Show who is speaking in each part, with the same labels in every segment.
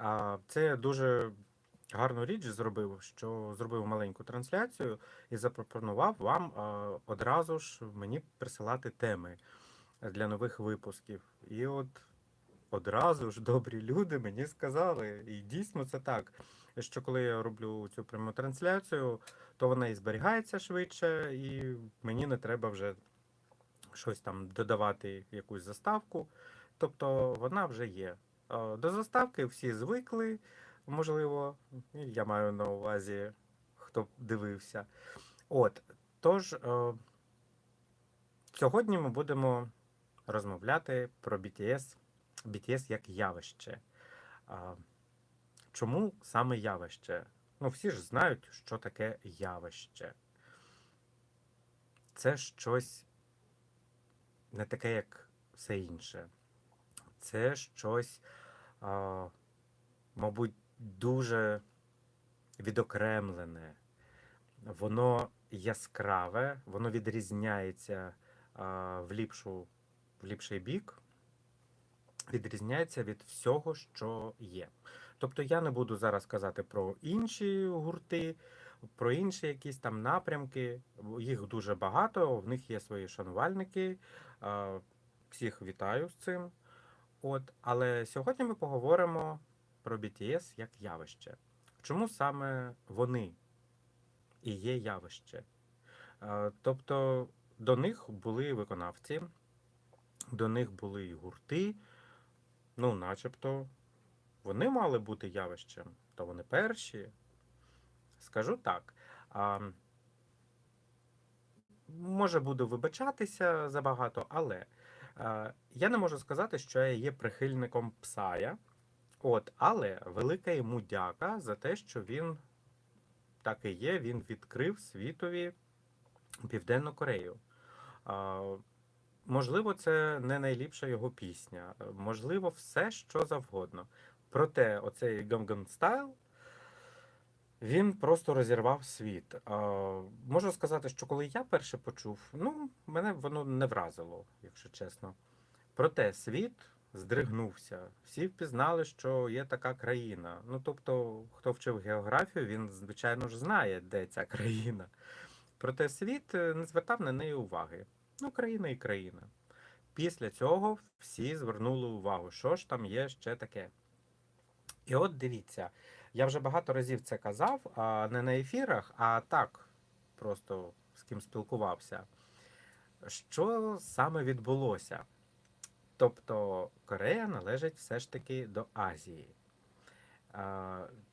Speaker 1: А це дуже гарну річ зробив, що зробив маленьку трансляцію і запропонував вам одразу ж мені присилати теми для нових випусків. І от одразу ж добрі люди мені сказали, і дійсно це так. Що коли я роблю цю пряму трансляцію, то вона і зберігається швидше, і мені не треба вже щось там додавати, якусь заставку. Тобто вона вже є. Е, До заставки всі звикли, можливо, я маю на увазі, хто дивився. От, тож, е, сьогодні ми будемо розмовляти про BTS, BTS як явище. Чому саме явище? Ну, всі ж знають, що таке явище. Це щось не таке, як все інше. Це щось, а, мабуть, дуже відокремлене. Воно яскраве, воно відрізняється а, в, ліпшу, в ліпший бік, відрізняється від всього, що є. Тобто я не буду зараз казати про інші гурти, про інші якісь там напрямки. Їх дуже багато, в них є свої шанувальники. Всіх вітаю з цим. От, але сьогодні ми поговоримо про BTS як явище. Чому саме вони і є явище? Тобто до них були виконавці, до них були і гурти, ну, начебто, вони мали бути явищем, то вони перші. Скажу так. А, може, буду вибачатися забагато, але я не можу сказати, що я є прихильником Псая. От, але велика йому дяка за те, що він так і є, він відкрив світові Південну Корею. Можливо, це не найліпша його пісня, можливо, все що завгодно. Проте, оцей Gangnam Style, він просто розірвав світ. А, можу сказати, що коли я перше почув, ну, мене воно не вразило, якщо чесно. Проте світ здригнувся. Всі впізнали, що є така країна. Ну, тобто, хто вчив географію, він, звичайно ж, знає, де ця країна. Проте світ е, не звертав на неї уваги. Ну, країна і країна. Після цього всі звернули увагу, що ж там є ще таке. І от дивіться, я вже багато разів це казав, а не на ефірах, а так, просто з ким спілкувався. Що саме відбулося? Тобто Корея належить все ж таки до Азії.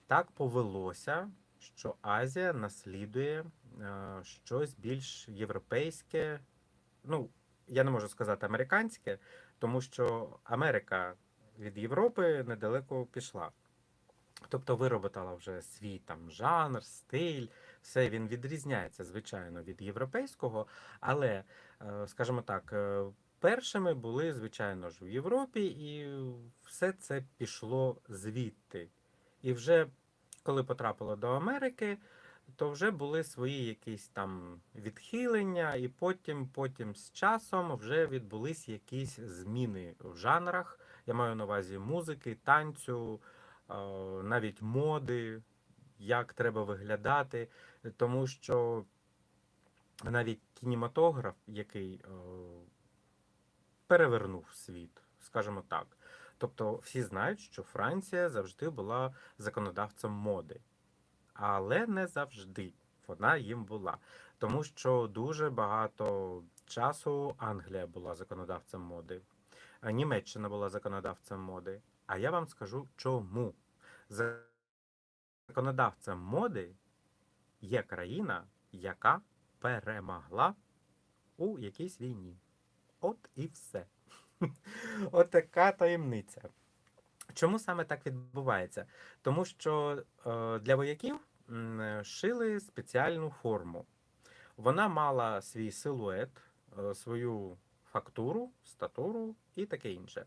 Speaker 1: Так повелося, що Азія наслідує а, щось більш європейське. Ну, я не можу сказати американське, тому що Америка від Європи недалеко пішла. Тобто вироботала вже свій там жанр, стиль, все він відрізняється, звичайно, від європейського, але, е, скажімо так, е, першими були, звичайно ж, в Європі, і все це пішло звідти. І вже коли потрапило до Америки, то вже були свої якісь там відхилення, і потім, потім з часом вже відбулись якісь зміни в жанрах. Я маю на увазі музики, танцю, навіть моди, як треба виглядати, тому що навіть кінематограф, який е, перевернув світ, скажімо так. Тобто всі знають, що Франція завжди була законодавцем моди, але не завжди вона їм була. Тому що дуже багато часу Англія була законодавцем моди, Німеччина була законодавцем моди. А я вам скажу чому. Законодавцем моди є країна, яка перемогла у якійсь війні. От і все. От така таємниця. Чому саме так відбувається? Тому що е, для вояків шили спеціальну форму. Вона мала свій силует, е, свою фактуру, статуру і таке інше.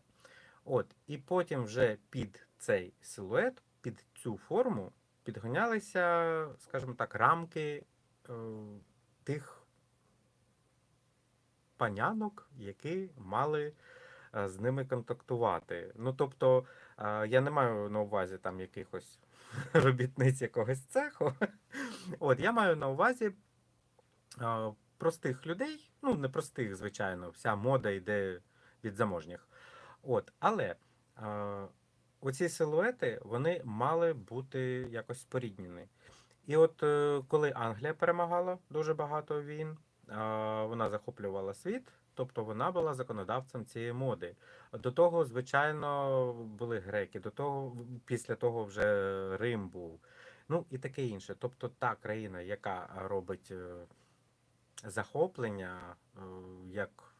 Speaker 1: От, і потім вже під цей силует, під цю форму підганялися, скажімо так, рамки е, тих панянок, які мали е, з ними контактувати. Ну, тобто, е, я не маю на увазі там якихось робітниць якогось цеху. От, я маю на увазі е, простих людей, ну, не простих, звичайно, вся мода йде від заможніх. От, але е, оці силуети вони мали бути якось споріднені. І от е, коли Англія перемагала дуже багато війн, е, вона захоплювала світ, тобто вона була законодавцем цієї моди. До того, звичайно, були греки, до того, після того вже Рим був. Ну і таке інше. Тобто та країна, яка робить е, захоплення, е, як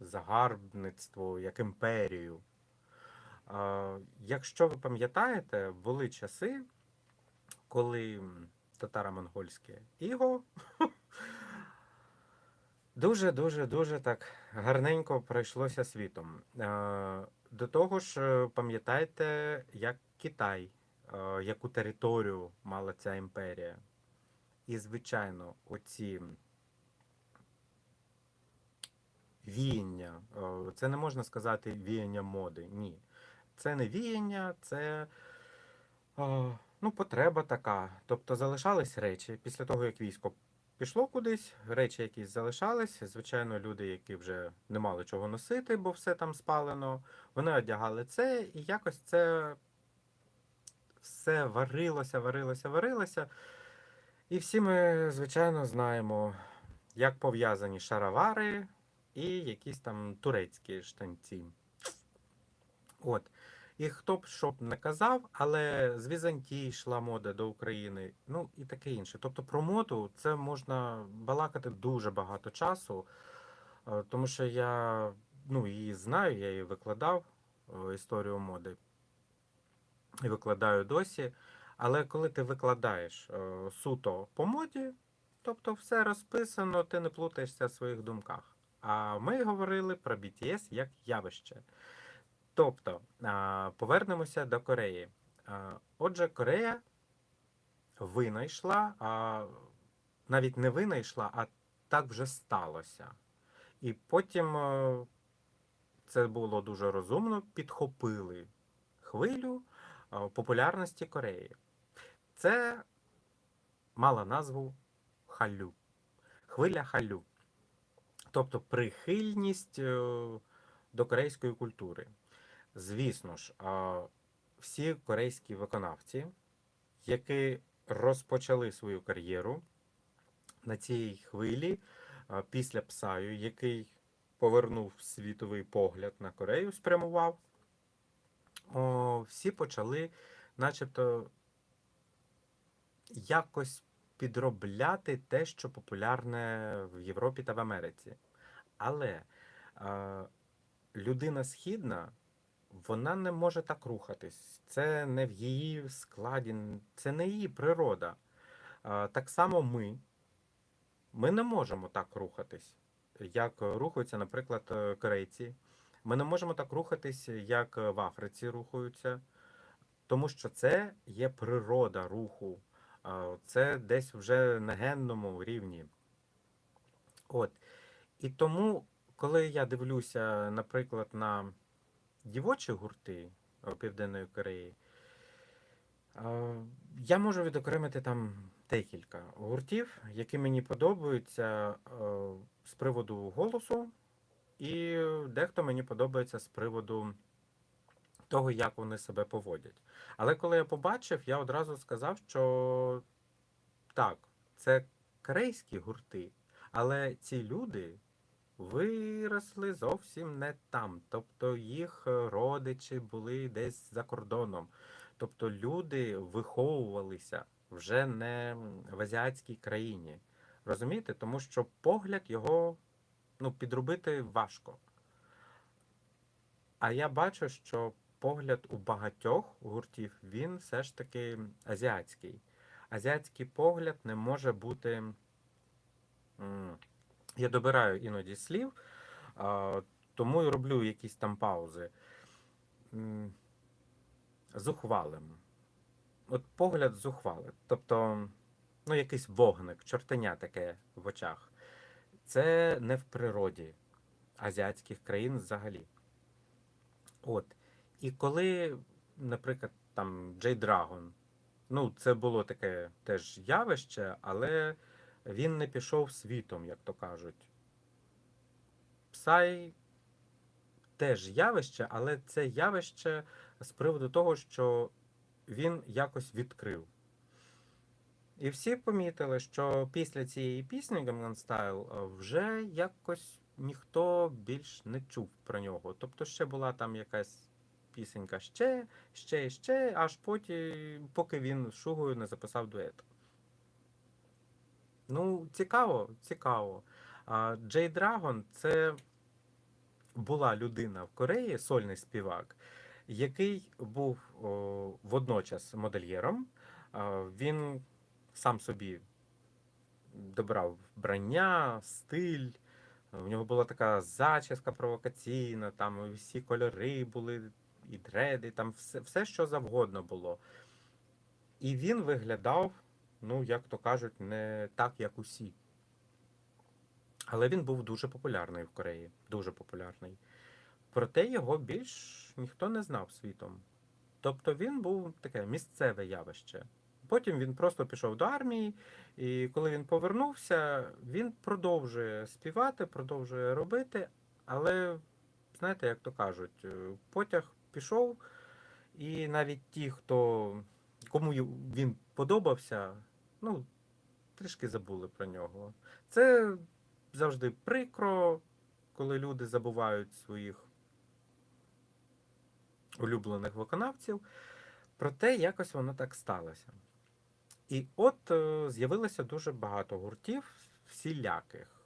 Speaker 1: загарбництво, як імперію. Якщо ви пам'ятаєте, були часи, коли татаро-монгольське іго дуже, дуже, так гарненько пройшлося світом. До того ж, е, пам'ятаєте, як Китай, е, яку територію мала ця імперія. І, звичайно, оці віяння, е, це не можна сказати віяння моди. Ні. Це не віяння, це е, ну, потреба така. Тобто залишались речі після того, як військо пішло кудись, речі якісь залишались. Звичайно, люди, які вже не мали чого носити, бо все там спалено, вони одягали це, і якось це все варилося, варилося, варилося. І всі ми, звичайно, знаємо, як пов'язані шаровари і якісь там турецькі штанці. От. І хто б що б не казав, але з Візантії йшла мода до України, ну і таке інше. Тобто про моду це можна балакати дуже багато часу, е, тому що я ну, її знаю, я її викладав, е, історію моди, і викладаю досі. Але коли ти викладаєш е, суто по моді, тобто все розписано, ти не плутаєшся в своїх думках. А ми говорили про BTS як явище. Тобто, повернемося до Кореї. Отже, Корея винайшла, навіть не винайшла, а так вже сталося. І потім це було дуже розумно, підхопили хвилю популярності Кореї. Це мала назву халю. Хвиля халю. Тобто прихильність е, до корейської культури. Звісно ж, всі корейські виконавці, які розпочали свою кар'єру на цій хвилі після Псаю, який повернув світовий погляд на Корею, спрямував, всі почали, начебто, якось підробляти те, що популярне в Європі та в Америці. Але а, людина східна вона не може так рухатись. Це не в її складі, це не її природа. Так само ми. Ми не можемо так рухатись, як рухаються, наприклад, е, корейці. Ми не можемо так рухатись, як в Африці рухаються, тому що це є природа руху. Це десь вже на генному рівні. От. І тому, коли я дивлюся, наприклад, на дівочі гурти е, Південної Кореї, я можу відокремити там декілька гуртів, які мені подобаються е, з приводу голосу, і дехто мені подобається з приводу того, як вони себе поводять. Але коли я побачив, я одразу сказав, що так, це корейські гурти, але ці люди виросли зовсім не там. Тобто їх е, родичі були десь за кордоном. Тобто люди виховувалися вже не в азіатській країні. Розумієте? Тому що погляд його ну, підробити важко. А я бачу, що погляд у багатьох гуртів він все ж таки азіатський. Азіатський погляд не може бути. Я добираю іноді слів, тому і роблю якісь там паузи. Зухвалим. От погляд зухвалий. Тобто, ну, якийсь вогник, чортеня таке в очах. Це не в природі азіатських країн взагалі. От. І коли, наприклад, там Джей Драгон, ну, це було таке теж явище, але він не пішов світом, як то кажуть. Псай теж явище, але це явище з приводу того, що він якось відкрив. І всі помітили, що після цієї пісні Gangnam Style е, вже якось ніхто більш не чув про нього. Тобто ще була там якась пісенька ще, ще, ще, аж потім, поки він з Шугою не записав дует. Ну, цікаво, цікаво. Джей Драгон це була людина в Кореї, сольний співак, який був о, водночас модельєром. Він сам собі добрав вбрання, стиль. У нього була така зачіска провокаційна, там всі кольори були, і дреди, там все, все що завгодно було. І він виглядав, ну, як то кажуть, не так, як усі. Але він був дуже популярний в Кореї. Дуже популярний. Проте його більш ніхто не знав світом. Тобто він був таке місцеве явище. Потім він просто пішов до армії, і коли він повернувся, він продовжує співати, продовжує робити, але, знаєте, як то кажуть, е, потяг пішов, і навіть ті, хто кому він подобався, ну, трішки забули про нього. Це завжди прикро, коли люди забувають своїх улюблених виконавців. Проте якось воно так сталося. І от е, з'явилося дуже багато гуртів всіляких.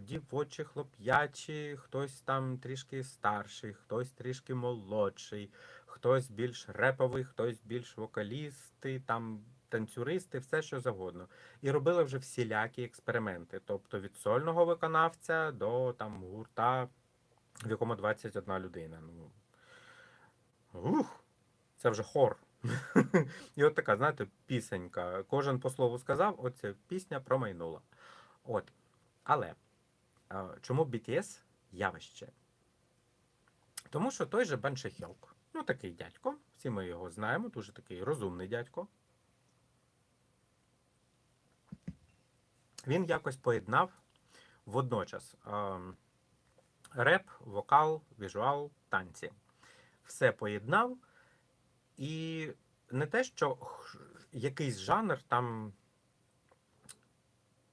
Speaker 1: Дівочі, хлоп'ячі, хтось там трішки старший, хтось трішки молодший, хтось більш реповий, хтось більш вокалісти, там танцюристи, все що завгодно. І робили вже всілякі експерименти. Тобто від сольного виконавця до там гурта, в якому 21 людина. Ну, ух, це вже хор. І от така, знаєте, пісенька. Кожен по слову сказав, оця пісня промайнула. От. Але чому BTS явище? Тому що той же Бен Шехьолк, ну такий дядько, всі ми його знаємо, дуже такий розумний дядько. Він якось поєднав водночас реп, вокал, візуал, танці. Все поєднав. І не те, що якийсь жанр там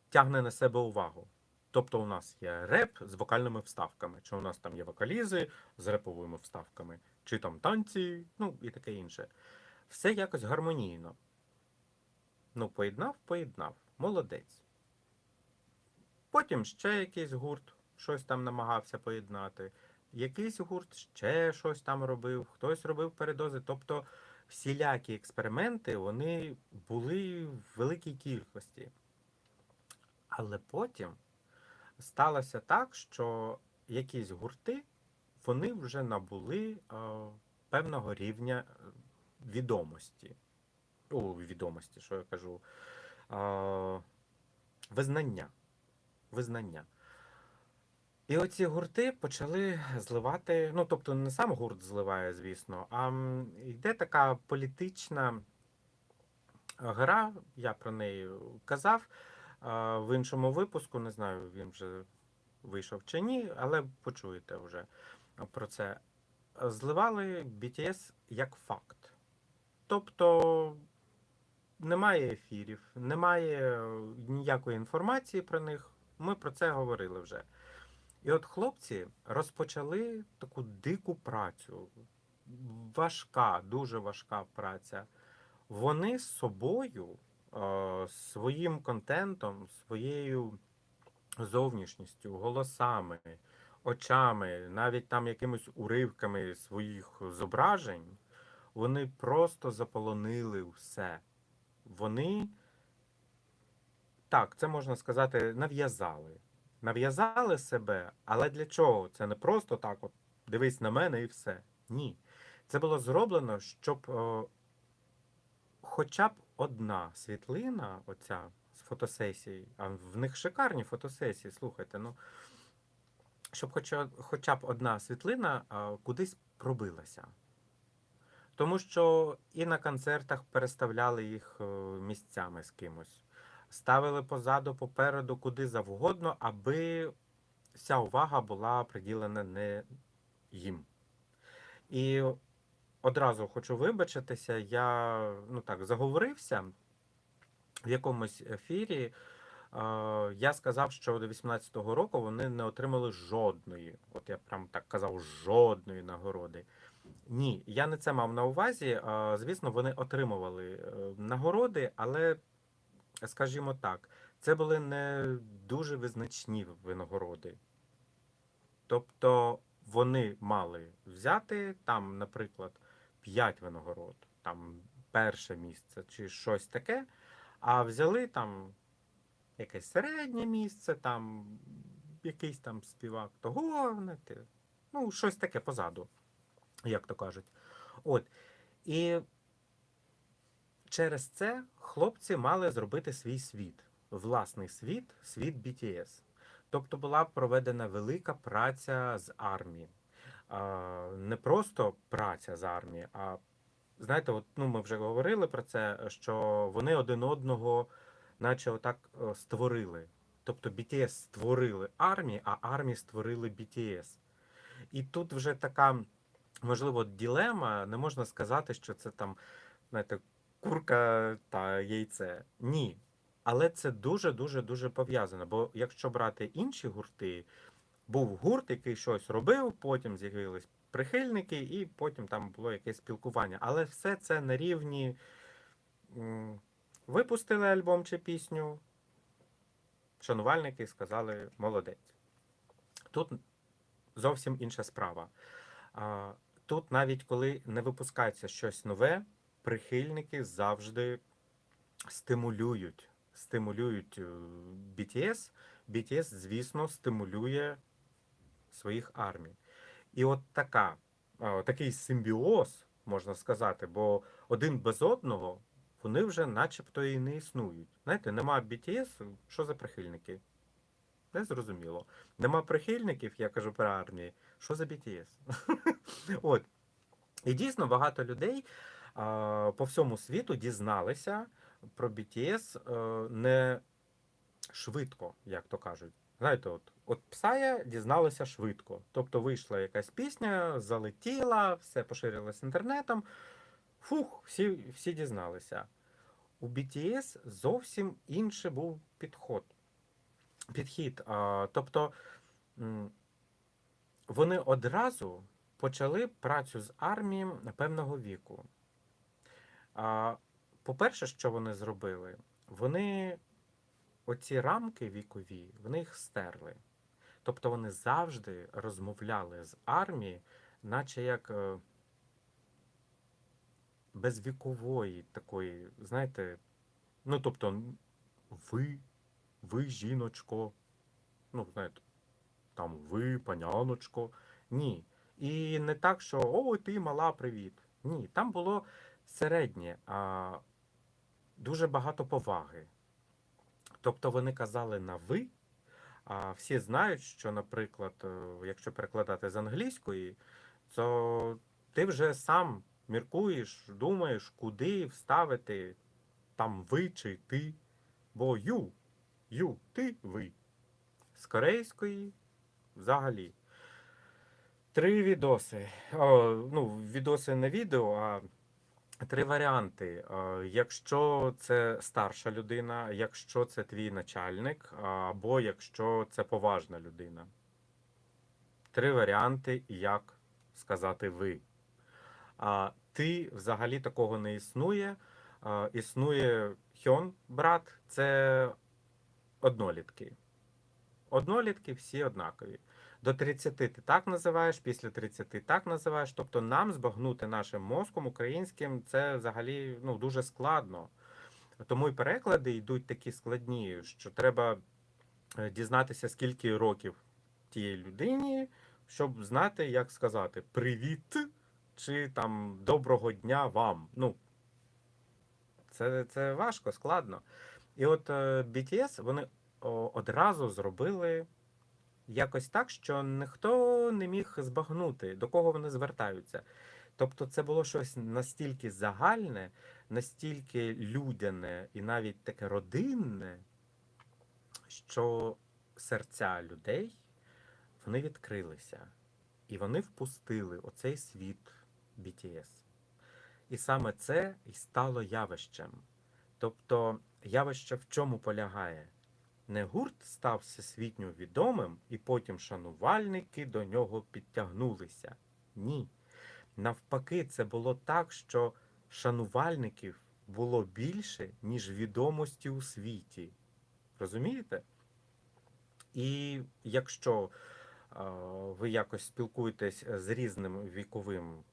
Speaker 1: тягне на себе увагу. Тобто у нас є реп з вокальними вставками, чи у нас там є вокалізи з реповими вставками, чи там танці, ну і таке інше. Все якось гармонійно. Ну, поєднав, поєднав. Молодець. Потім ще якийсь гурт щось там намагався поєднати. Якийсь гурт ще щось там робив, хтось робив передози. Тобто всілякі експерименти вони були в великій кількості. Але потім сталося так, що якісь гурти вони вже набули е, певного рівня е, відомості. О, відомості, що я кажу. Е, визнання. Визнання. І оці гурти почали зливати. Ну, тобто, не сам гурт зливає, звісно, а йде така політична гра, я про неї казав а, в іншому випуску. Не знаю, він вже вийшов чи ні, але почуєте вже про це. Зливали BTS як факт. Тобто немає ефірів, немає ніякої інформації про них. Ми про це говорили вже. І от хлопці розпочали таку дику працю. Важка, дуже важка праця. Вони з собою, своїм контентом, своєю зовнішністю, голосами, очами, навіть там якимись уривками своїх зображень, вони просто заполонили все. Вони, так, це можна сказати, нав'язали. Нав'язали себе, але для чого? Це не просто так, от дивись на мене і все. Ні. Це було зроблено, щоб е, хоча б одна світлина, оця з фотосесії, а в них шикарні фотосесії, слухайте, ну щоб хоча, хоча б одна світлина а, кудись пробилася. Тому що і на концертах переставляли їх е, місцями з кимось. Ставили позаду, попереду, куди завгодно, аби вся увага була приділена не їм. І одразу хочу вибачитися, я ну так заговорився в якомусь ефірі. Я сказав, що до 18-го року вони не отримали жодної, от я прям так казав, жодної нагороди. Ні, я не це мав на увазі. Звісно, вони отримували е, нагороди, але, скажімо так, це були не дуже визначні винагороди. Тобто вони мали взяти там, наприклад, 5 винагород, там перше місце чи щось таке, а взяли там якесь середнє місце, там якийсь там співак того, ну, щось таке позаду, як то кажуть. От. І через це хлопці мали зробити свій світ, власний світ, світ BTS. Тобто була проведена велика праця з армії. Не просто праця з армії, а знаєте, от, ну, ми вже говорили про це, що вони один одного, наче отак е, створили. Тобто BTS створили армії, а армії створили BTS. І тут вже така, можливо, ділема. Не можна сказати, що це там, знаєте, курка та яйце. Ні. Але це дуже дуже дуже пов'язано. Бо якщо брати інші гурти, був гурт, який щось робив, потім з'явились прихильники, і потім там було якесь спілкування. Але все це на рівні випустили альбом чи пісню. Шанувальники сказали молодець. Тут зовсім інша справа. Тут навіть коли не випускається щось нове, прихильники завжди стимулюють. Стимулюють е, BTS. BTS, звісно, стимулює своїх армій. І от така, такий симбіоз, можна сказати, бо один без одного вони вже начебто і не існують. Знаєте, нема BTS, що за прихильники? Не зрозуміло. Нема прихильників, я кажу про армії. Що за BTS? От. І дійсно багато людей по всьому світу дізналися про BTS е, не швидко, як то кажуть. Знаєте, от, от Псая дізналися швидко. Тобто вийшла якась пісня, залетіла, все поширилось інтернетом. Фух, всі, всі дізналися. У BTS зовсім інший був підход. Підхід. А, тобто вони одразу почали працю з армією певного віку. А, По-перше, що вони зробили? Вони оці рамки вікові, вони їх стерли. Тобто вони завжди розмовляли з армії, наче як е, безвікової такої, знаєте, ну тобто, ви, ви, жіночко, ну, знаєте, там ви, паняночко. Ні. І не так, що о, ти мала, привіт. Ні, там було середнє, а дуже багато поваги. Тобто вони казали на ви, а всі знають, що, наприклад, е, якщо перекладати з англійської, то ти вже сам міркуєш, думаєш, куди вставити там ви чи ти. Бо ю, ю, ти, ви. З корейської взагалі. Три відоси. О, ну, відоси не відео, а три варіанти. Е, Якщо це старша людина, якщо це твій начальник, або якщо це поважна людина. Три варіанти, як сказати ви. А ти взагалі такого не існує. Існує Хьон, брат, це однолітки. Однолітки всі однакові. До 30 ти так називаєш, після 30 ти так називаєш. Тобто нам збагнути нашим мозком українським це взагалі ну, дуже складно. Тому і переклади йдуть такі складні, що треба е, дізнатися, скільки років тієї людині, щоб знати, як сказати привіт чи там доброго дня вам. Ну, це, це важко, складно. І от е, BTS вони одразу зробили якось так, що ніхто не міг збагнути, до кого вони звертаються. Тобто це було щось настільки загальне, настільки людяне і навіть таке родинне, що серця людей вони відкрилися. І вони впустили оцей світ BTS. І саме це і стало явищем. Тобто, явище в чому полягає? Не гурт став всесвітньо відомим, і потім шанувальники до нього підтягнулися. Ні. Навпаки, це було так, що шанувальників було більше, ніж відомості у світі. Розумієте? І якщо ви якось спілкуєтесь з різним віковим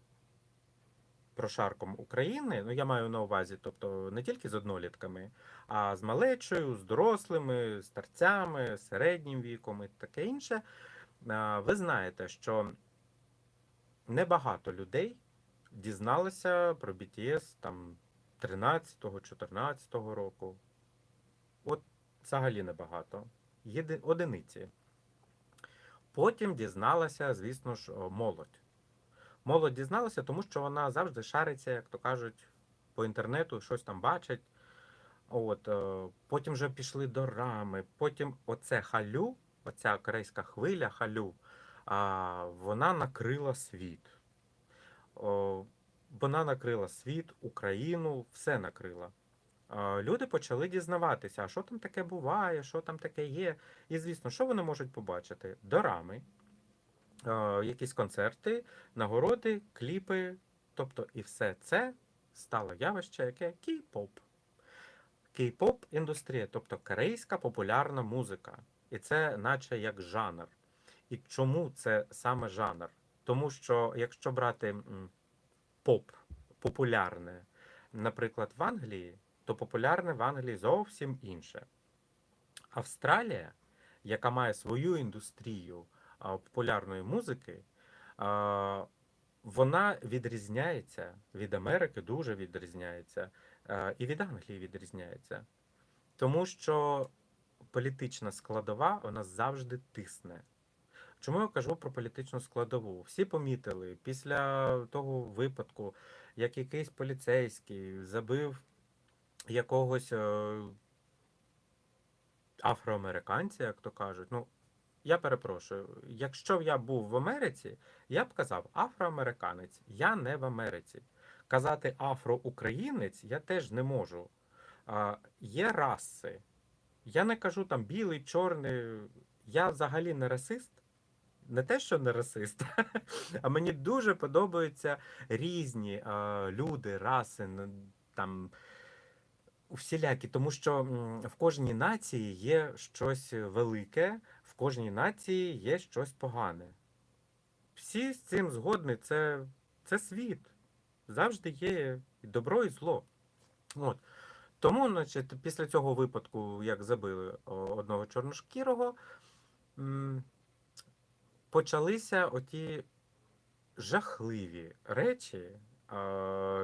Speaker 1: прошарком України, ну я маю на увазі, тобто не тільки з однолітками, а з малечою, з дорослими, старцями, середнім віком і таке інше, ви знаєте, що небагато людей дізналися про BTS там 13-14 року. От взагалі небагато. Єди... Одиниці. Потім дізналася, звісно ж, молодь. Молодь дізналася, тому що вона завжди шариться, як то кажуть, по інтернету, щось там бачить. От, е, потім вже пішли до рами. Потім оце халю, оця корейська хвиля халю, вона накрила світ. Вона накрила світ, Україну, все накрила. Люди почали дізнаватися, а що там таке буває, що там таке є. І, звісно, що вони можуть побачити? Дорами, якісь концерти, нагороди, кліпи. Тобто, і все це стало явище, яке кей-поп. Кей-поп індустрія, тобто корейська популярна музика. І це наче як жанр. І чому це саме жанр? Тому що якщо брати поп, популярне, наприклад, в Англії, то популярне в Англії зовсім інше. Австралія, яка має свою індустрію популярної музики, вона відрізняється від Америки, дуже відрізняється, і від Англії відрізняється. Тому що політична складова вона завжди тисне. Чому я кажу про політичну складову? Всі помітили після того випадку, як якийсь поліцейський забив якогось е, афроамериканця, як то кажуть. Ну, я перепрошую, якщо б я був в Америці, я б казав афроамериканець, я не в Америці. Казати афроукраїнець я теж не можу. А, є раси. Я не кажу там білий, чорний. Я взагалі не расист. Не те, що не расист, а мені дуже подобаються різні а, люди, раси, там всілякі, тому що в кожній нації є щось велике, кожній нації є щось погане. Всі з цим згодні, це, це світ. Завжди є і добро, і зло. От. Тому, значить, після цього випадку, як забили одного чорношкірого, почалися оті жахливі речі,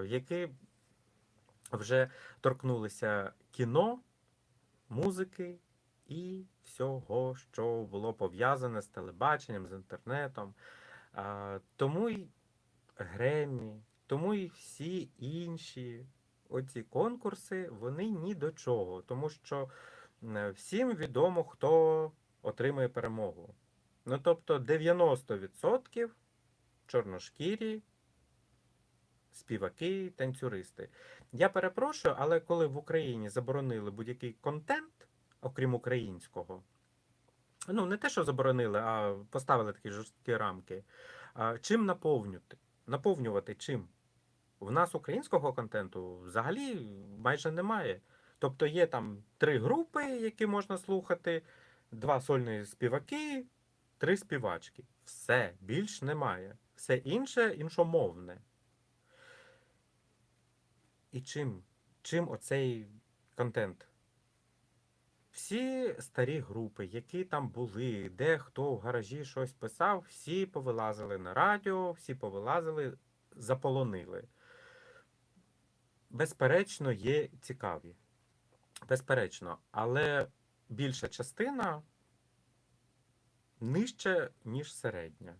Speaker 1: які вже торкнулися кіно, музики і всього, що було пов'язане з телебаченням, з інтернетом. А, Тому й Греммі, тому й всі інші оці конкурси, вони ні до чого, тому що всім відомо, хто отримує перемогу. Ну, тобто 90% чорношкірі, співаки, танцюристи. Я перепрошую, але коли в Україні заборонили будь-який контент, окрім українського, ну не те, що заборонили, а поставили такі жорсткі рамки. Чим наповнювати? Наповнювати чим? В нас українського контенту взагалі майже немає. Тобто є там три групи, які можна слухати, два сольні співаки, три співачки. Все, більш немає. Все інше іншомовне. І чим? Чим оцей контент? Всі старі групи, які там були, де хто в гаражі щось писав, всі повилазили на радіо, всі повилазили, заполонили. Безперечно, є цікаві. Безперечно, але більша частина нижче, ніж середня.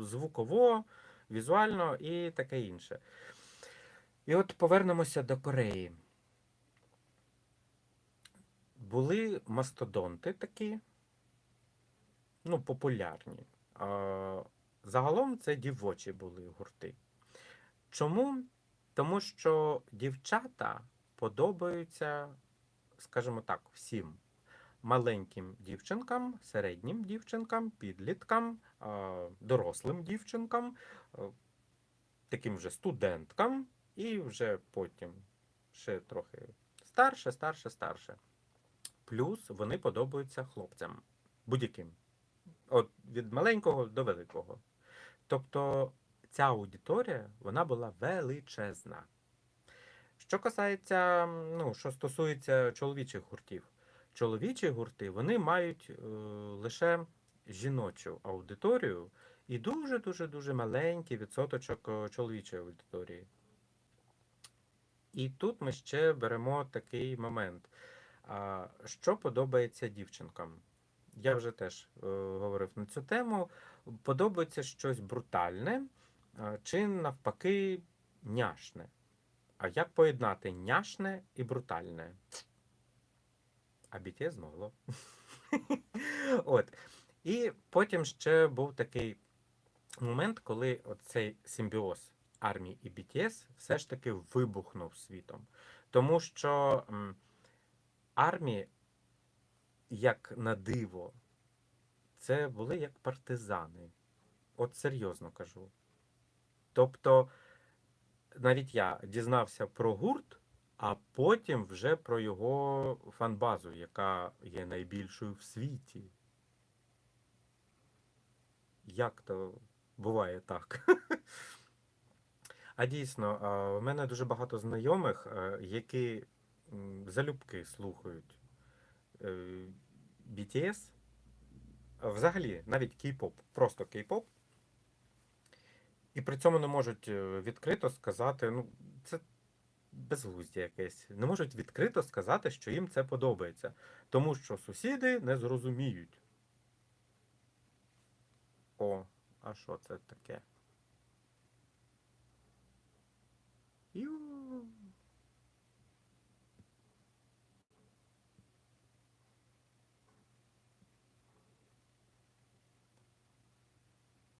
Speaker 1: Звуково, візуально і таке інше. І от повернемося до Кореї. Були мастодонти такі, ну, популярні. Загалом це дівочі були гурти. Чому? Тому що дівчата подобаються, скажімо так, всім маленьким дівчинкам, середнім дівчинкам, підліткам, дорослим дівчинкам, а, таким вже студенткам, і вже потім ще трохи старше, старше, старше. Плюс вони подобаються хлопцям будь-яким. От від маленького до великого. Тобто ця аудиторія вона була величезна. Що касається, ну, що стосується чоловічих гуртів, чоловічі гурти вони мають е, лише жіночу аудиторію і дуже-дуже дуже маленький відсоточок е, чоловічої аудиторії. І тут ми ще беремо такий момент. А, що подобається дівчинкам? Я вже теж е, говорив на цю тему. Подобається щось брутальне, чи навпаки няшне. А як поєднати няшне і брутальне? А BTS змогло. От. І потім ще був такий момент, коли цей симбіоз армії і BTS все ж таки вибухнув світом. Тому що армії, як на диво, це були як партизани. От серйозно кажу. Тобто, навіть я дізнався про гурт, а потім вже про його фанбазу, яка є найбільшою в світі. Як то буває так? А дійсно, у мене дуже багато знайомих, е, які залюбки слухають е, BTS, взагалі навіть кей-поп, просто кей-поп, і при цьому не можуть е, відкрито сказати, ну, це безглуздя якесь, не можуть відкрито сказати, що їм це подобається, тому що сусіди не зрозуміють. О, а що це таке? Ю.